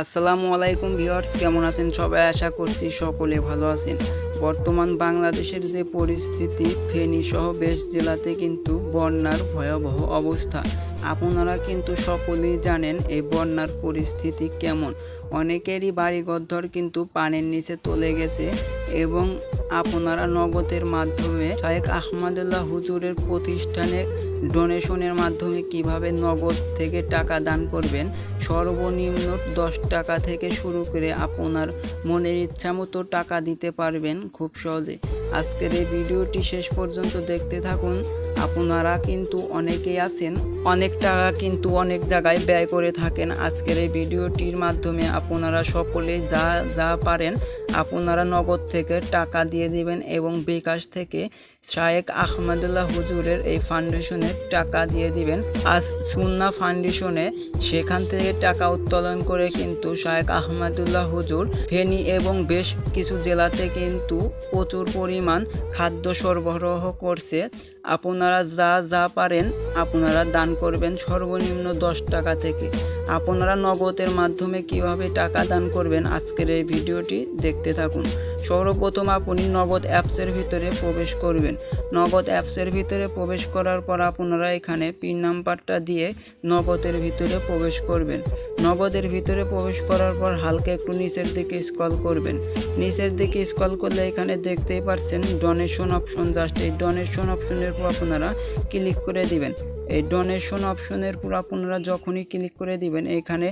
আসসালামু আলাইকুম ভিউয়ার্স, কেমন আছেন সবাই? আশা করছি সকলে ভালো আছেন। বর্তমান বাংলাদেশের যে পরিস্থিতি ফেনী সহ বেশ জেলাতে কিন্তু বন্যার ভয়াবহ অবস্থা। আপনারা কিন্তু সকলেই জানেন এই বন্যার পরিস্থিতি কেমন। অনেকেরই বাড়িঘর কিন্তু পানির নিচে চলে গেছে। এবং আপনারা নগদের মাধ্যমে শায়েক আহমদুল্লাহ হুজুরের প্রতিষ্ঠানে ডোনেশনের মাধ্যমে কীভাবে নগদ থেকে টাকা দান করবেন, সর্বনিম্ন দশ টাকা থেকে শুরু করে আপনার মনের ইচ্ছা মতো টাকা দিতে পারবেন খুব সহজে। আজকের এই ভিডিওটি শেষ পর্যন্ত দেখতে থাকুন। আপনারা কিন্তু অনেকেই আছেন, অনেক টাকা কিন্তু অনেক জায়গায় ব্যয় করে থাকেন। আজকের এই ভিডিওটির মাধ্যমে আপনারা সকলে যা যা পারেন, আপনারা নগদ থেকে টাকা দিয়ে দিবেন এবং বিকাশ থেকে শায়েক আহমদুল্লাহ হুজুরের এই ফাউন্ডেশনে টাকা দিয়ে দিবেন। আজ সুন্না ফাউন্ডেশনে সেখান থেকে টাকা উত্তোলন করে কিন্তু শায়েক আহমদুল্লাহ হুজুর ফেনী এবং বেশ কিছু জেলাতে কিন্তু প্রচুর পরিমাণ খাদ্য সরবরাহ করছে। আপনারা যা যা পারেন আপনারা দান করবেন সর্বনিম্ন দশ টাকা থেকে। আপনারা নগদের মাধ্যমে কীভাবে টাকা দান করবেন আজকের এই ভিডিওটি দেখতে থাকুন। সর্বপ্রথম আপনি নগদ অ্যাপসের ভিতরে প্রবেশ করবেন। নগদ অ্যাপসের ভিতরে প্রবেশ করার পর আপনারা এখানে পিন নাম্বারটা দিয়ে নগদের ভিতরে প্রবেশ করবেন। নগদের ভিতরে প্রবেশ করার পর হালকা একটু নিচের দিকে স্ক্রল করবেন। নিচের দিকে স্ক্রল করলে এখানে দেখতেই পারছেন ডোনেশন অপশন জাস্ট এই ডোনেশন অপশনের উপর আপনারা ক্লিক করে দিবেন। এই ডোনেশন অপশনের উপর আপনারা যখনই ক্লিক করে দিবেন, এখানে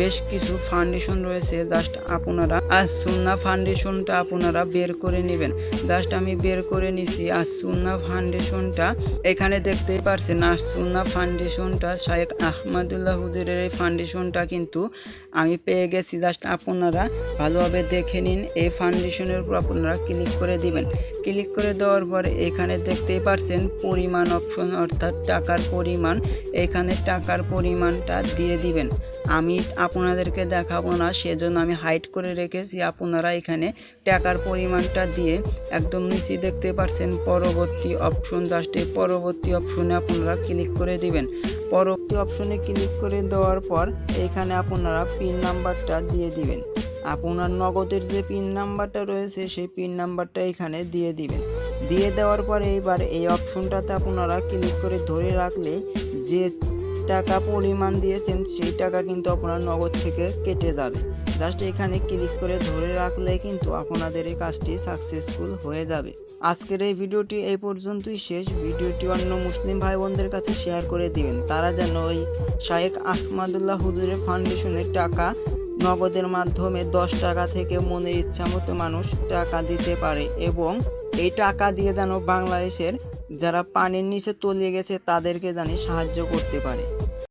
বেশ কিছু ফাউন্ডেশন রয়েছে জাস্ট আপনারা সুন্না ফাউন্ডেশনটা আপনারা বের করে নেবেন। জাস্ট আমি বের করে নিছি আর সুন্না ফাউন্ডেশনটা। এখানে দেখতেই পারছেন নার্সুন্না সুন্না ফাউন্ডেশনটা শায়েক আহমদুল্লাহ হুজুরের এই ফাউন্ডেশনটা কিন্তু আমি পেয়ে গেছি। জাস্ট আপনারা ভালোভাবে দেখে নিন, এই ফাউন্ডেশনের উপর আপনারা ক্লিক করে দিবেন। ক্লিক করে দেওয়ার পরে এখানে দেখতেই পারছেন পরিমাণ অপশন, অর্থাৎ টাকার পরিমাণ। এখানে টাকার পরিমাণটা দিয়ে দিবেন। আমি আপনাদেরকে দেখাবো না, সেজন্য আমি হাইড করে রেখেছি। আপনারা এখানে টাকার পরিমাণটা দিয়ে একদম নিচে দেখতে পারছেন। পরবর্তী অপশন জাস্ট এই পরবর্তী অপশনে আপনারা ক্লিক করে দিবেন। পরবর্তী অপশনে ক্লিক করে দেওয়ার পর এখানে আপনারা পিন নাম্বারটা দিয়ে দিবেন। আপনার নগদের যে পিন নাম্বারটা রয়েছে, সেই পিন নাম্বারটা এখানে দিয়ে দিবেন। দিয়ে দেওয়ার পর এইবার এই অপশনটাতে আপনারা ক্লিক করে ধরে রাখলে যে টাকা পরিমাণ দিয়েছেন, সেই টাকা কিন্তু আপনার নগদ থেকে কেটে যাবে। জাস্ট এখানে ক্লিক করে ধরে রাখলে কিন্তু আপনাদের এই কাজটি সাকসেসফুল হয়ে যাবে। আজকের এই ভিডিওটি এই পর্যন্তই শেষ। ভিডিওটি অন্য মুসলিম ভাই বোনদের কাছে শেয়ার করে দিবেন। তারা যেন ওই শায়েক আহমদুল্লাহ হুজুরের ফাউন্ডেশনের টাকা নগদের মাধ্যমে দশ টাকা থেকে মনের ইচ্ছা মতো মানুষ টাকা দিতে পারে এবং এই টাকা দিয়ে যেন বাংলাদেশের যারা পানির নিচে তলিয়ে গেছে, তাদেরকে জানি সাহায্য করতে পারে।